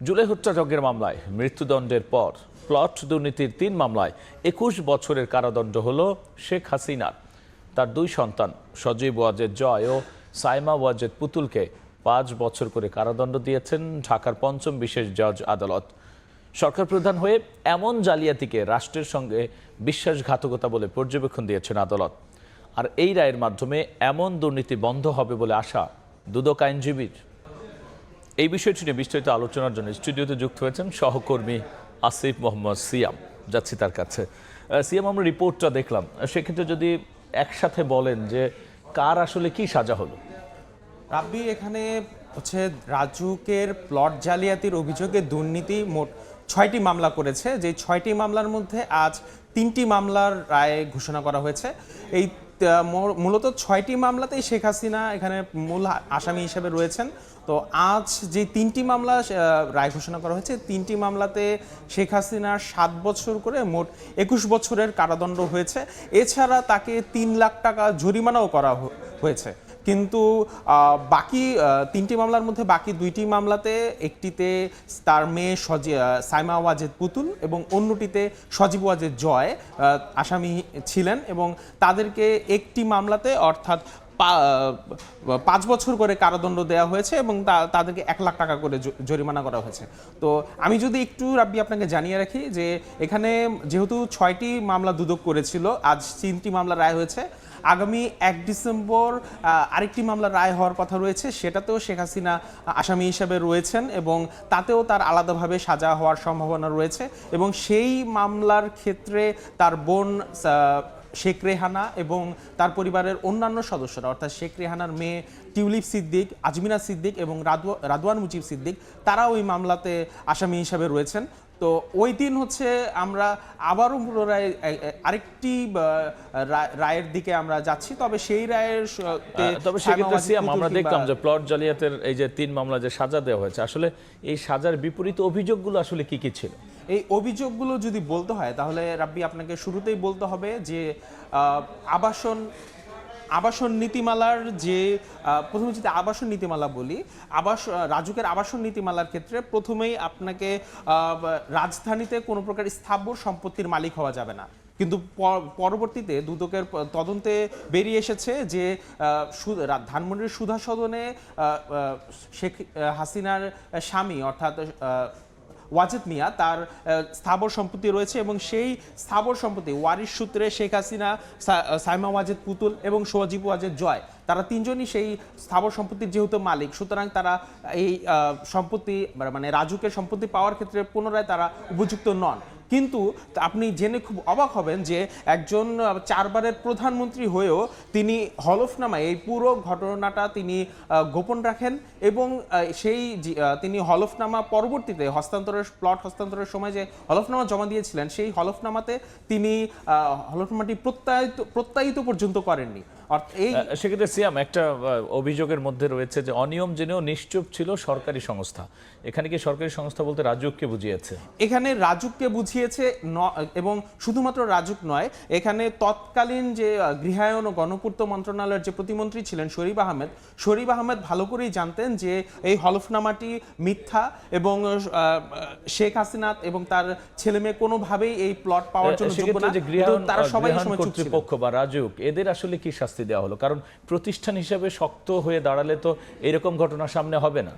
জুলাই হত্যাযজ্ঞের মামলায় মৃত্যুদণ্ডের পর প্লট দুর্নীতির তিন মামলায় একুশ বছরের কারাদণ্ড হল শেখ হাসিনার। তার দুই সন্তান সজীব ওয়াজেদ জয় ও সাইমা ওয়াজেদ পুতুলকে পাঁচ বছর করে কারাদণ্ড দিয়েছেন ঢাকার পঞ্চম বিশেষ জজ আদালত। সরকার প্রধান হয়ে এমন জালিয়াতিকে রাষ্ট্রের সঙ্গে বিশ্বাসঘাতকতা বলে পর্যবেক্ষণ দিয়েছেন আদালত। আর এই রায়ের মাধ্যমে এমন দুর্নীতি বন্ধ হবে বলে আশা দুদক আইনজীবীর। এই বিষয়টি নিয়ে বিস্তারিত আলোচনার জন্য স্টুডিওতে যুক্ত হয়েছেন সহকর্মী আসিফ মোহাম্মদ সিয়াম। যাচ্ছি তার কাছে। সিয়াম, আমরা রিপোর্টটা দেখলাম। সেক্ষেত্রে যদি একসাথে বলেন যে কার আসলে কি সাজা হলো? রাব্বি, এখানে হচ্ছে রাজুকের প্লট জালিয়াতির অভিযোগে দুর্নীতি মোট ছয়টি মামলা করেছে। যে ছয়টি মামলার মধ্যে আজ তিনটি মামলার রায় ঘোষণা করা হয়েছে। এই মূলত ছয়টি মামলাতেই শেখ হাসিনা এখানে মূল আসামি হিসেবে রয়েছেন। তো আজ যে তিনটি মামলা রায় ঘোষণা করা হয়েছে, তিনটি মামলাতে শেখ হাসিনার সাত বছর করে মোট একুশ বছরের কারাদণ্ড হয়েছে। এছাড়া তাকে তিন লাখ টাকা জরিমানাও করা হয়েছে। কিন্তু বাকি তিনটি মামলার মধ্যে বাকি দুইটি মামলাতে একটিতে তার মেয়ে সজি সাইমা ওয়াজেদ পুতুল এবং অন্যটিতে সজীব ওয়াজেদ জয় আসামি ছিলেন এবং তাদেরকে একটি মামলাতে অর্থাৎ পাঁচ বছর করে কারাদণ্ড দেওয়া হয়েছে এবং তাদেরকে এক লাখ টাকা করে জরিমানা করা হয়েছে। তো আমি যদি একটু রাব্বি আপনাকে জানিয়ে রাখি যে, এখানে যেহেতু ছয়টি মামলা দুদক করেছিল, আজ তিনটি মামলা রায় হয়েছে। আগামী এক ডিসেম্বর আরেকটি মামলা রায় হওয়ার কথা রয়েছে, সেটাতেও শেখ হাসিনা আসামি হিসেবে রয়েছেন এবং তাতেও তার আলাদাভাবে সাজা হওয়ার সম্ভাবনা রয়েছে এবং সেই মামলার ক্ষেত্রে তার বোন শেখ রেহানা এবং তার পরিবারের অন্যান্য সদস্যরা, অর্থাৎ শেখ রেহানার মেয়ে টিউলিপ সিদ্দিক আজমিনা সিদ্দিক এবং রাদওয়া- রাদওয়ান মুজিব সিদ্দিক তারা ওই মামলাতে আসামি হিসাবে রয়েছেন। তো ওই দিন হচ্ছে আমরা আবারও পুনরায় আরেকটি রায়ের দিকে আমরা যাচ্ছি। তবে সেই রায়ের তবে সেক্ষেত্রে আমরা দেখলাম যে প্লট জালিয়াতের এই যে তিন মামলা যে সাজা দেওয়া হয়েছে আসলে এই সাজার বিপরীত অভিযোগগুলো আসলে কি কি ছিল? এই অভিযোগগুলো যদি বলতে হয় তাহলে রাব্বি আপনাকে শুরুতেই বলতে হবে যে আবাসন আবাসন নীতিমালার যে প্রথমে যদি আবাসন নীতিমালা বলি, আবাস রাজুকের আবাসন নীতিমালার ক্ষেত্রে প্রথমেই আপনাকে রাজধানীতে কোনো প্রকার স্থাবর সম্পত্তির মালিক হওয়া যাবে না। কিন্তু পরবর্তীতে দুদকের তদন্তে বেরিয়ে এসেছে যে ধানমন্ডির সুধা সদনে শেখ হাসিনার স্বামী অর্থাৎ ওয়াজেদ মিয়া তার স্থাবর সম্পত্তি রয়েছে এবং সেই স্থাবর সম্পত্তি, ওয়ারিশ সূত্রে শেখ হাসিনা সাইমা ওয়াজেদ পুতুল এবং সোয়াজিব ওয়াজেদ জয়। তারা তিনজনই সেই স্থাবর সম্পত্তির যেহেতু মালিক, সুতরাং তারা এই সম্পত্তি মানে রাজুকের সম্পত্তি পাওয়ার ক্ষেত্রে পুনরায় তারা উপযুক্ত নন। কিন্তু আপনি জেনে খুব অবাক হবেন যে একজন চারবারের প্রধানমন্ত্রী হয়েও তিনি হলফনামায় এই পুরো ঘটনাটা তিনি গোপন রাখেন এবং সেই তিনি হলফনামা পরবর্তীতে হস্তান্তরের, প্লট হস্তান্তরের সময় যে হলফনামা জমা দিয়েছিলেন, সেই হলফনামাতে তিনি হলফনামাটি প্রত্যায়িত প্রত্যায়িত পর্যন্ত করেননি। এই সেক্ষেত্রে সিয়াম একটা অভিযোগের মধ্যে রয়েছে যে অনিয়ম জেনেও নিশ্চুপ ছিল সরকারি সংস্থা। এখানে কি সরকারি সংস্থা বলতে রাজুককে বুঝিয়েছে? এখানে রাজুককে বুঝিয়েছে এবং শুধুমাত্র রাজুক নয় এখানে তৎকালীন যে গৃহায়ন ও গণপূর্ত মন্ত্রণালয়ের যে প্রতিমন্ত্রী ছিলেন শরীফ আহমেদ শরীফ আহমেদ ভালো করেই জানতেন যে এই হলফনামাটি মিথ্যা এবং শেখ হাসিনা এবং তার ছেলে মেয়ে কোনোভাবেই এই প্লট পাওয়ার জন্য যোগ্য না। তারা সবাই সময় চুপ বা রাজুক এদের আসলে কি শাস্তি দেওয়া হলো। কারণ প্রতিষ্ঠান হিসেবে শক্ত হয়ে দাঁড়ালে তো এরকম ঘটনা সামনে হবে না।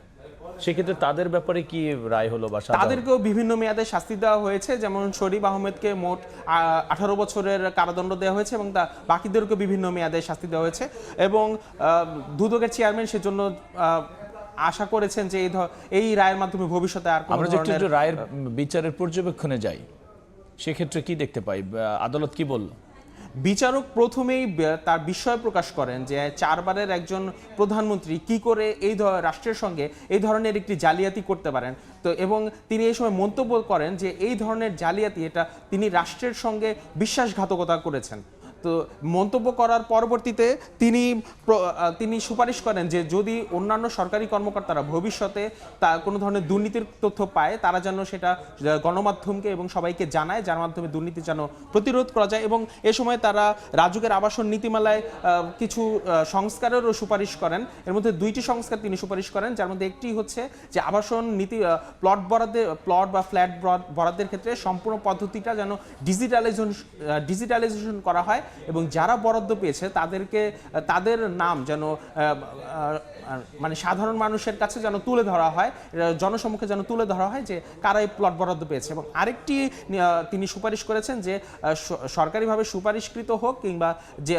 সেক্ষেত্রে তাদের ব্যাপারে কি রায় হলো বা তাদেরকেও বিভিন্ন মেয়াদে শাস্তি দেওয়া হয়েছে। যেমন শরীফ আহমেদকে মোট আঠারো বছরের কারাদণ্ড দেওয়া হয়েছে এবং তা বাকিদেরকে বিভিন্ন মেয়াদে শাস্তি দেওয়া হয়েছে। এবং দুদকের চেয়ারম্যান সেজন্য আশা করেছেন যে এই এই রায়ের মাধ্যমে ভবিষ্যতে আর আমরা যে একটু ধরনের একটু রায়ের বিচারের পর্যবেক্ষণে যাই সেক্ষেত্রে কি দেখতে পাই? আদালত কি বলল? বিচারক প্রথমেই তার বিস্ময় প্রকাশ করেন যে, চারবারের একজন প্রধানমন্ত্রী কি করে এই রাষ্ট্রের সঙ্গে এই ধরনের একটি জালিয়াতি করতে পারেন। তো, এবং তিনি এই সময় মন্তব্য করেন যে, এই ধরনের জালিয়াতি এটা তিনি রাষ্ট্রের সঙ্গে বিশ্বাসঘাতকতা করেছেন। তো মন্তব্য করার পরবর্তীতে তিনি তিনি সুপারিশ করেন যে যদি অন্যান্য সরকারি কর্মকর্তারা ভবিষ্যতে তা কোনো ধরনের দুর্নীতির তথ্য পায়, তারা যেন সেটা গণমাধ্যমকে এবং সবাইকে জানায়, যার মাধ্যমে দুর্নীতি যেন প্রতিরোধ করা যায় এবং এ সময় তারা রাজুকের আবাসন নীতিমালায় কিছু সংস্কারেরও সুপারিশ করেন। এর মধ্যে দুইটি সংস্কার তিনি সুপারিশ করেন, যার মধ্যে একটি হচ্ছে যে আবাসন নীতি প্লট বরাদ্দে, প্লট বা ফ্ল্যাট বরাদ্দের ক্ষেত্রে সম্পূর্ণ পদ্ধতিটা যেন ডিজিটালাইজেশন ডিজিটালাইজেশন করা হয় এবং যারা বরাদ্দ পেয়েছে তাদেরকে তাদের নাম যেন মানে সাধারণ মানুষের কাছে যেন তুলে ধরা হয় জনসম্মুখে যেন তুলে ধরা হয় যে কারা এই প্লট বরাদ্দ পেয়েছে। এবং আরেকটি তিনি সুপারিশ করেছেন যে সরকারিভাবে সুপারিশকৃত হোক কিংবা যে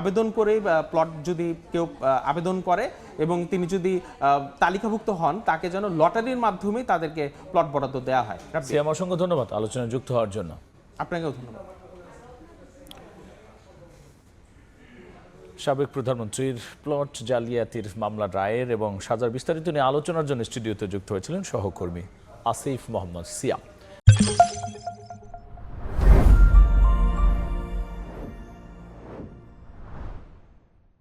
আবেদন করে প্লট যদি কেউ আবেদন করে এবং তিনি যদি তালিকাভুক্ত হন তাকে যেন লটারির মাধ্যমে তাদেরকে প্লট বরাদ্দ দেওয়া হয়। অসংখ্য ধন্যবাদ আলোচনায় যুক্ত হওয়ার জন্য। আপনাকেও ধন্যবাদ। সাবেক প্রধানমন্ত্রীর প্লট জালিয়াতির মামলা রায়ের এবং সাজার বিস্তারিত নিয়ে আলোচনার জন্য স্টুডিওতে যুক্ত হয়েছিলেন সহকর্মী আসিফ মোহাম্মদ সিয়াম।